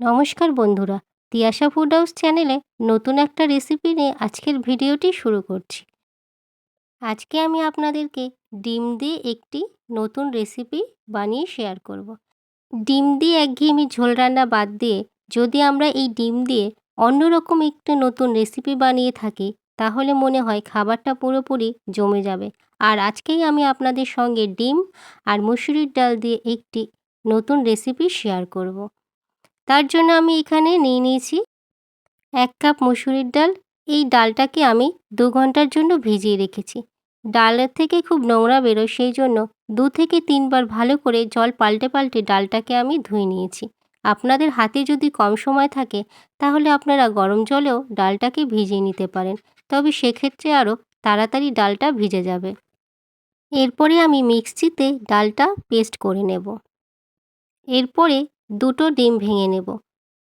নমস্কার বন্ধুরা, Tiyasha food house চ্যানেলে নতুন একটা রেসিপি নিয়ে আজকের ভিডিওটি শুরু করছি আজকে আমি আপনাদেরকে ডিম দিয়ে একটি নতুন রেসিপি বানিয়ে শেয়ার করব। ডিম দিয়ে একঘেয়েমি ঝোল রান্না বাদ দিয়ে যদি আমরা এই ডিম দিয়ে অন্যরকম একটু নতুন রেসিপি বানিয়ে থাকি, তাহলে মনে হয় খাবারটা পুরোপুরি জমে যাবে আর আজকেই আমি আপনাদের সঙ্গে ডিম আর মুসুরির ডাল দিয়ে একটি নতুন রেসিপি শেয়ার করব। তার জন্য আমি এখানে নিয়ে নিয়েছি এক কাপ মুসুরির ডাল। এই ডালটাকে আমি দু ঘণ্টার জন্য ভিজিয়ে রেখেছি। ডালের থেকে খুব নোংরা বেরোয় সেই জন্য দু থেকে তিনবার ভালো করে জল পাল্টে পাল্টে ডালটাকে আমি ধুয়ে নিয়েছি। আপনাদের হাতে যদি কম সময় থাকে, তাহলে আপনারা গরম জলেও ডালটাকে ভিজিয়ে নিতে পারেন। তবে সেক্ষেত্রে আরও তাড়াতাড়ি ডালটা ভিজে যাবে। এরপরে আমি মিক্সিতে ডালটা পেস্ট করে নেব। এরপরে দুটো ডিম ভেঙে নেব।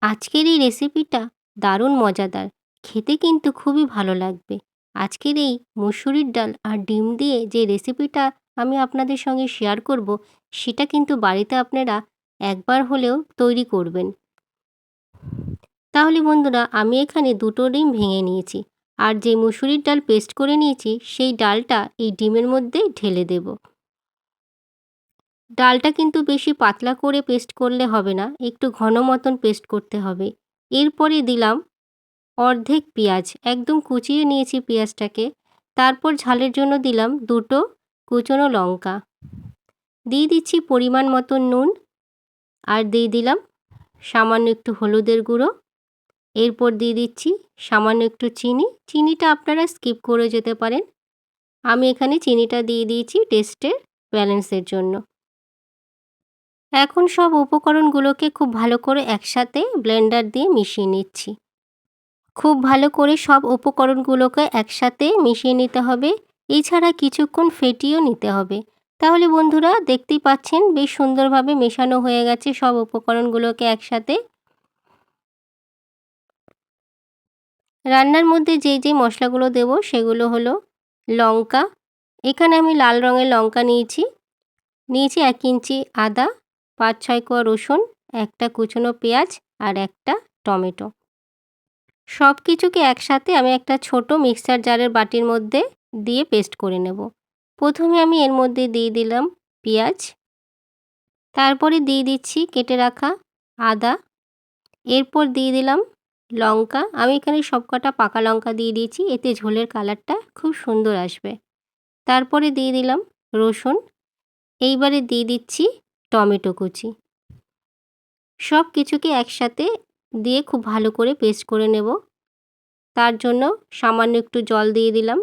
আজকের এই রেসিপিটা দারুণ মজাদার। খেতে কিন্তু খুবই ভালো লাগবে। আজকের এই মুসুরির ডাল আর ডিম দিয়ে যে রেসিপিটা আমি আপনাদের সঙ্গে শেয়ার করব, সেটা কিন্তু বাড়িতে আপনারা একবার হলেও তৈরি করবেন। তাহলে বন্ধুরা, আমি এখানে দুটো ডিম ভেঙে নিয়েছি। আর যে মুসুরির ডাল পেস্ট করে নিয়েছি, সেই ডালটা এই ডিমের মধ্যে ঢেলে দেবো। ডালটা কিন্তু বেশি পাতলা করে পেস্ট করলে হবে না, একটু ঘন মতন পেস্ট করতে হবে। এরপরে দিলাম অর্ধেক পেঁয়াজ, একদম কুচিয়ে নিয়েছি পেঁয়াজটাকে। তারপর ঝালের জন্য দিলাম দুটো কুচনো লঙ্কা। দিয়ে দিচ্ছি পরিমাণ মতন নুন আর দিয়ে দিলাম সামান্য একটু হলুদের গুঁড়ো। এরপর দিয়ে দিচ্ছি সামান্য একটু চিনি। চিনিটা আপনারা স্কিপ করে যেতে পারেন। আমি এখানে চিনিটা দিয়ে দিয়েছি টেস্টের ব্যালেন্সের জন্য। এখন সব উপকরণগুলোকে খুব ভালো করে একসাথে ব্লেন্ডার দিয়ে মিশিয়ে নিচ্ছি। খুব ভালো করে সব উপকরণগুলোকে একসাথে মিশিয়ে নিতে হবে। এছাড়া কিছুক্ষণ ফেটিয়েও নিতে হবে। তাহলে বন্ধুরা দেখতেই পাচ্ছেন বেশ সুন্দরভাবে মেশানো হয়ে গেছে সব উপকরণগুলোকে একসাথে। রান্নার মধ্যে যে যে মশলাগুলো দেব সেগুলো হলো লঙ্কা। এখানে আমি লাল রঙের লঙ্কা নিয়েছি। নিয়েছি এক ইঞ্চি আদা। পাঁচ ছয় কোয়া রসুন, একটা কুচনো পেঁয়াজ আর একটা টমেটো। সব কিছুকে একসাথে আমি একটা ছোট মিক্সার জারের বাটির মধ্যে দিয়ে পেস্ট করে নেব। প্রথমে আমি এর মধ্যে দিয়ে দিলাম পেঁয়াজ। তারপরে দিয়ে দিচ্ছি কেটে রাখা আদা। এরপর দিয়ে দিলাম লঙ্কা। আমি এখানে সব কটা পাকা লঙ্কা দিয়ে দিয়েছি, এতে ঝোলের কালারটা খুব সুন্দর আসবে। তারপরে দিয়ে দিলাম রসুন। এইবারে দিয়ে দিচ্ছি টমেটো কুচি। সব কিছুকে একসাথে দিয়ে খুব ভালো করে পেস্ট করে নেব। তার জন্য সামান্য একটু জল দিয়ে দিলাম।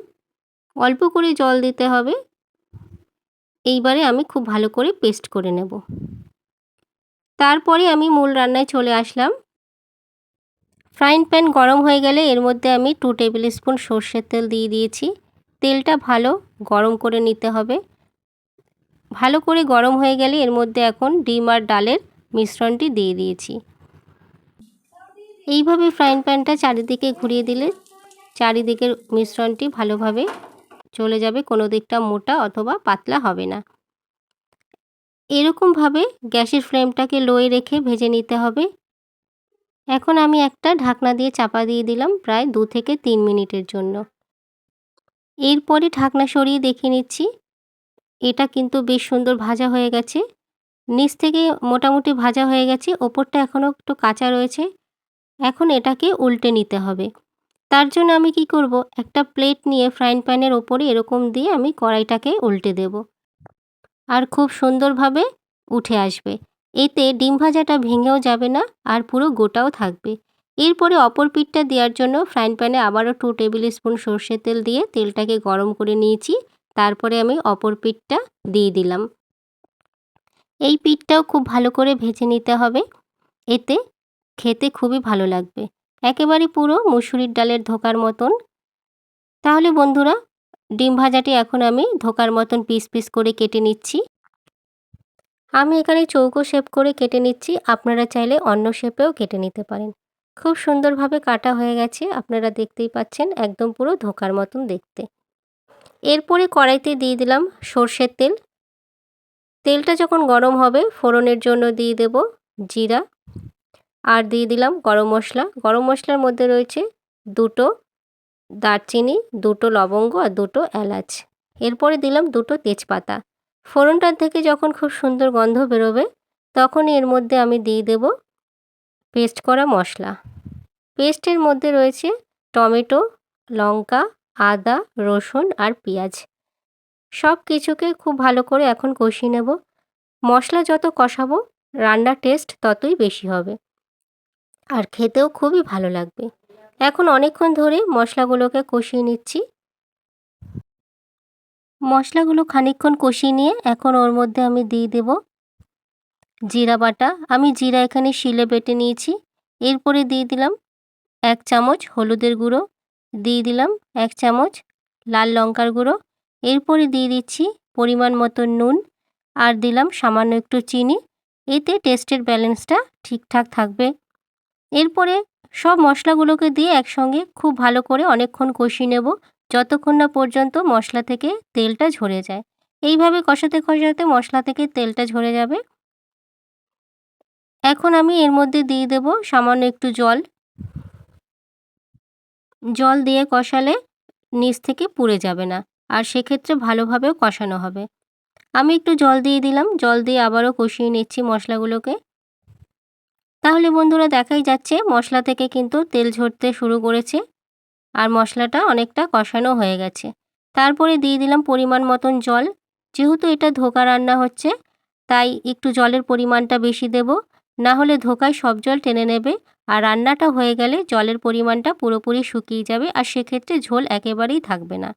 অল্প করে জল দিতে হবে। এইবারে আমি খুব ভালো করে পেস্ট করে নেব। তারপরে আমি মূল রান্নায় চলে আসলাম। ফ্রাইং প্যান গরম হয়ে গেলে এর মধ্যে আমি টু টেবিল স্পুন সর্ষের তেল দিয়ে দিয়েছি। তেলটা ভালো গরম করে নিতে হবে। ভালো করে গরম হয়ে গেলে এর মধ্যে এখন ডিম আর ডালের মিশ্রণটি দিয়ে দিয়েছি। এইভাবে ফ্রাইং প্যানটা চারিদিকে ঘুরিয়ে দিলে চারিদিকের মিশ্রণটি ভালোভাবে চলে যাবে, কোনো দিকটা মোটা অথবা পাতলা হবে না। এরকমভাবে গ্যাসের ফ্লেমটাকে লোয়ে রেখে ভেজে নিতে হবে। এখন আমি একটা ঢাকনা দিয়ে চাপা দিয়ে দিলাম প্রায় দু থেকে তিন মিনিটের জন্য। এরপরে ঢাকনা সরিয়ে দেখে নিচ্ছি। এটা কিন্তু বেশ সুন্দর ভাজা হয়ে গেছে। নিচ থেকে মোটামুটি ভাজা হয়ে গেছে, ওপরটা এখনও একটু কাঁচা রয়েছে। এখন এটাকে উল্টে নিতে হবে। তার জন্য আমি কি করব? একটা প্লেট নিয়ে ফ্রাইং প্যানের ওপরে এরকম দিয়ে আমি কড়াইটাকে উল্টে দেব। আর খুব সুন্দরভাবে উঠে আসবে। এতে ডিম ভাজাটা ভেঙেও যাবে না আর পুরো গোটাও থাকবে। এরপরে অপর পিঠটা দেওয়ার জন্য ফ্রাইং প্যানে আবারও টু টেবিল স্পুন সর্ষের তেল দিয়ে তেলটাকে গরম করে নিয়েছি। তারপরে আমি অপর পিঠটা দিয়ে দিলাম। এই পিঠটাও খুব ভালো করে ভেজে নিতে হবে। এতে খেতে খুবই ভালো লাগবে। একেবারে পুরো মুসুরির ডালের ধোকার মতন। তাহলে বন্ধুরা, ডিম ভাজাটি এখন আমি ধোকার মতন পিস পিস করে কেটে নিচ্ছি। আমি এখানে চৌকো শেপ করে কেটে নিচ্ছি। আপনারা চাইলে অন্য শেপেও কেটে নিতে পারেন। খুব সুন্দরভাবে কাটা হয়ে গেছে। আপনারা দেখতেই পাচ্ছেন, একদম পুরো ধোকার মতন দেখতে। এরপরে কড়াইতে দিয়ে দিলাম সর্ষের তেল। তেলটা যখন গরম হবে, ফোড়নের জন্য দিয়ে দেব জিরা আর দিয়ে দিলাম গরম মশলা। গরম মশলার মধ্যে রয়েছে দুটো দারচিনি, দুটো লবঙ্গ আর দুটো এলাচ। এরপরে দিলাম দুটো তেজপাতা। ফোড়নটার থেকে যখন খুব সুন্দর গন্ধ বেরোবে, তখনই এর মধ্যে আমি দিয়ে দেব পেস্ট করা মশলা। পেস্টের মধ্যে রয়েছে টমেটো, লঙ্কা আদা, রসুন আর পেঁয়াজ। সব কিছুকে খুব ভালো করে এখন কষিয়ে নেব। মশলা যত কষাবো, রান্নার টেস্ট ততই বেশি হবে। আর খেতেও খুবই ভালো লাগবে। এখন অনেকক্ষণ ধরে মশলাগুলোকে কষিয়ে নিচ্ছি। মশলাগুলো খানিকক্ষণ কষিয়ে নিয়ে এখন ওর মধ্যে আমি দিয়ে দেব জিরা বাটা। আমি জিরা এখানে শিলে বেটে নিয়েছি। এরপরে দিয়ে দিলাম এক চামচ হলুদের গুঁড়ো। দিয়ে দিলাম এক চামচ লাল লঙ্কার গুঁড়ো। এরপরে দিয়ে দিচ্ছি পরিমাণ মতো নুন আর দিলাম সামান্য একটু চিনি। এতে টেস্টের ব্যালেন্সটা ঠিকঠাক থাকবে। এরপরে সব মশলাগুলোকে দিয়ে একসঙ্গে খুব ভালো করে অনেকক্ষণ কষিয়ে নেব। যতক্ষণ না পর্যন্ত মশলা থেকে তেলটা ঝরে যায়। এইভাবে কষাতে কষাতে মশলা থেকে তেলটা ঝরে যাবে। এখন আমি এর মধ্যে দিয়ে দেব সামান্য একটু জল। জল দিয়ে কষালে নিচ থেকে পুড়ে যাবে না, আর সেক্ষেত্রে ভালোভাবেও কষানো হবে। আমি একটু জল দিয়ে দিলাম, জল দিয়ে আবারও কষিয়ে নিচ্ছি মশলাগুলোকে। তাহলে বন্ধুরা দেখাই যাচ্ছে, মশলা থেকে কিন্তু তেল ঝরতে শুরু করেছে, আর মশলাটা অনেকটা কষানো হয়ে গেছে। তারপরে দিয়ে দিলাম পরিমাণ মতন জল। যেহেতু এটা ধোকা রান্না হচ্ছে, তাই একটু জলের পরিমাণটা বেশি দেব। না হলে ধোকায় সব জল টেনে নেবে আর রান্নাটা হয়ে গেলে জলের পরিমাণটা পুরোপুরি শুকিয়ে যাবে আর সেক্ষেত্রে ঝোল একেবারেই থাকবে না।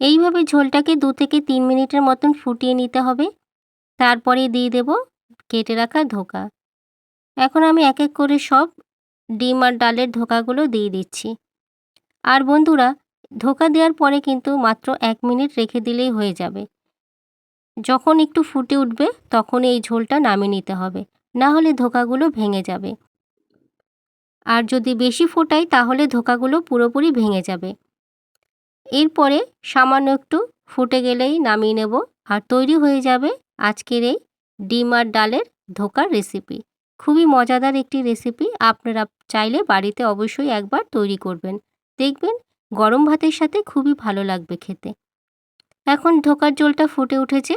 এইভাবে ঝোলটাকে দু থেকে তিন মিনিটের মতন ফুটিয়ে নিতে হবে। তারপরে দিয়ে দেব কেটে রাখা ধোকা। এখন আমি এক এক করে সব ডিম আর ডালের ধোকাগুলো দিয়ে দিচ্ছি। আর বন্ধুরা, ধোকা দেওয়ার পরে কিন্তু মাত্র এক মিনিট রেখে দিলেই হয়ে যাবে। যখন একটু ফুটে উঠবে, তখন এই ঝোলটা নামিয়ে নিতে হবে। না হলে ধোকাগুলো ভেঙে যাবে। আর যদি বেশি ফোটাই, তাহলে ধোকাগুলো পুরোপুরি ভেঙে যাবে। এরপরে সামান্য একটু ফুটে গেলেই নামিয়ে নেব। আর তৈরি হয়ে যাবে আজকের এই ডিম আর ডালের ধোকার রেসিপি খুবই মজাদার একটি রেসিপি আপনারা চাইলে বাড়িতে অবশ্যই একবার তৈরি করবেন। দেখবেন গরম ভাতের সাথে খুবই ভালো লাগবে খেতে। এখন ধোকার জলটা ফুটে উঠেছে।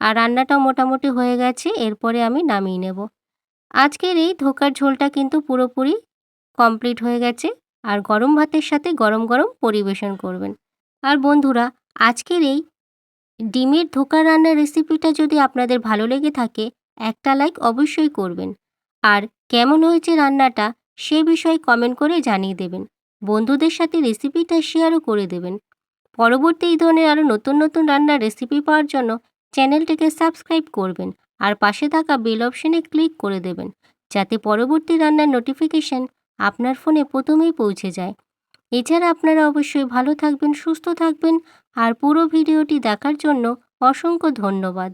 আর রান্নাটাও মোটামুটি হয়ে গেছে, এরপরে আমি নামিয়ে নেব। আজকের এই ধোকার ঝোলটা কিন্তু পুরোপুরি কমপ্লিট হয়ে গেছে, আর গরম ভাতের সাথে গরম গরম পরিবেশন করবেন। আর বন্ধুরা, আজকের এই ডিমের ধোকা রান্নার রেসিপিটা যদি আপনাদের ভালো লেগে থাকে, একটা লাইক অবশ্যই করবেন। আর কেমন হয়েছে রান্নাটা, সে বিষয়ে কমেন্ট করে জানিয়ে দেবেন। বন্ধুদের সাথে রেসিপিটা শেয়ারও করে দেবেন। পরবর্তী এই ধরনের আরও নতুন নতুন রান্নার রেসিপি পাওয়ার জন্য চ্যানেলটিকে সাবস্ক্রাইব করবেন আর পাশে থাকা বেল অপশনে ক্লিক করে দেবেন, যাতে পরবর্তী রান্নার নোটিফিকেশান আপনার ফোনে প্রথমেই পৌঁছে যায়। এছাড়া আপনারা অবশ্যই ভালো থাকবেন, সুস্থ থাকবেন আর পুরো ভিডিওটি দেখার জন্য অসংখ্য ধন্যবাদ।